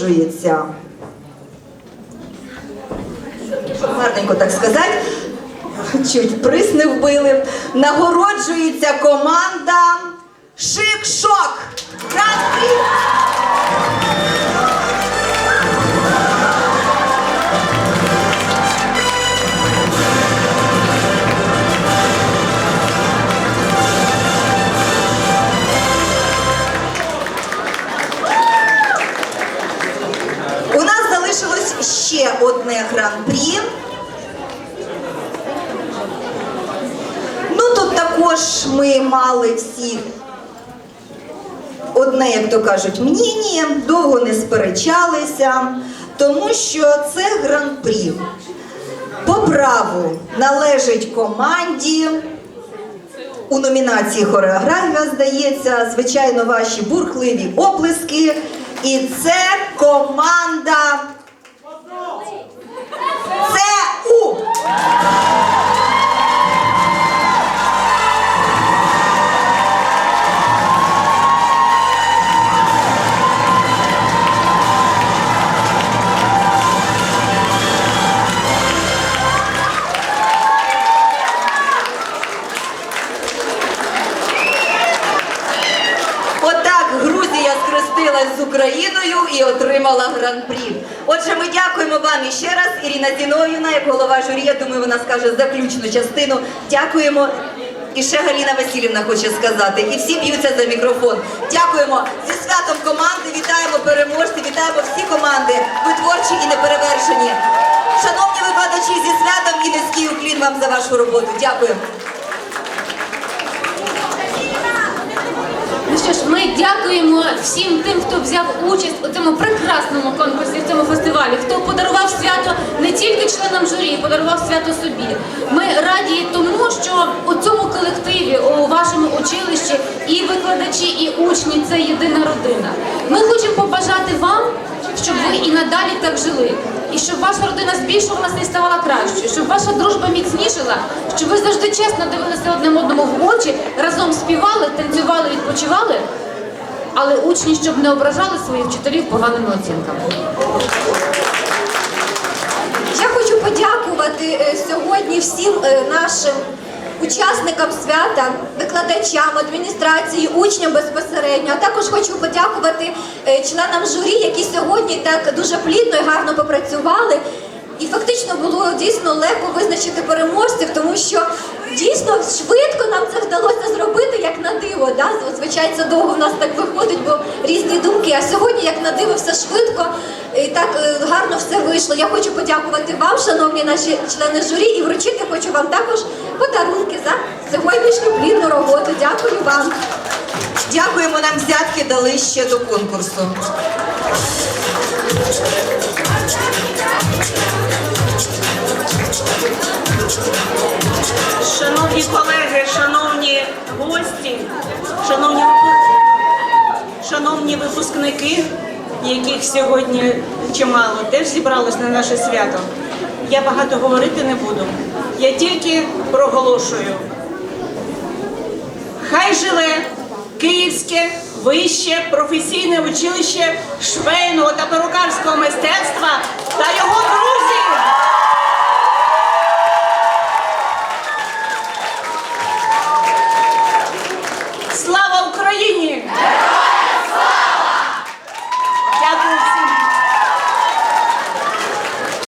нагороджується. Щоб гарненько так сказати, чуть присни вбили. Нагороджується команда Шик-Шок. У ще одне гран-прі. Ну тут також ми мали всі одне, як то кажуть, мніння, довго не сперечалися, тому що це гран-прі. По праву належить команді. У номінації хореографія здається, звичайно, ваші бурхливі оплески. І це команда скрестилась з Україною і отримала гран-прі. Отже, ми дякуємо вам іще раз. Ірина Зіновівна, як голова журі, я думаю, вона скаже заключну частину. Дякуємо. І ще Галіна Васильівна хоче сказати. І всі б'ються за мікрофон. Дякуємо зі святом команди. Вітаємо переможців, вітаємо всі команди. Ви творчі і неперевершені. Шановні викладачі, зі святом і низький уклін вам за вашу роботу. Дякую. Ну що ж, ми дякуємо всім тим, хто взяв участь у цьому прекрасному конкурсі, в цьому фестивалі, хто подарував свято не тільки членам журі, подарував свято собі. Ми раді тому, що у цьому колективі, у вашому училищі, і викладачі, і учні це єдина родина. Ми хочемо побажати вам, щоб ви і надалі так жили. І щоб ваша родина збільшувалася і ставала кращою, щоб ваша дружба міцнішала, щоб ви завжди чесно дивилися одним одному в очі, разом співали, але учні, щоб не ображали своїх вчителів поганими оцінками. Я хочу подякувати е, сьогодні всім е, нашим учасникам свята, викладачам, адміністрації, учням безпосередньо. А також хочу подякувати е, членам журі, які сьогодні так дуже плідно і гарно попрацювали. І фактично було дійсно легко визначити переможців, тому що дійсно швидко нам це вдалося зробити як. Да? Довго в нас так виходить, бо різні думки. А сьогодні, як на диво, все швидко і так е, гарно все вийшло. Я хочу подякувати вам, шановні наші члени журі, і вручити хочу вам також подарунки за сьогоднішню плідну роботу. Дякую вам. Дякуємо, нам взятки дали ще до конкурсу. Шановні, шановні випускники, яких сьогодні чимало, теж зібрались на наше свято. Я багато говорити не буду. Я тільки проголошую. Хай живе Київське вище професійне училище швейного та перукарського мистецтва та його друзів! Слава Україні!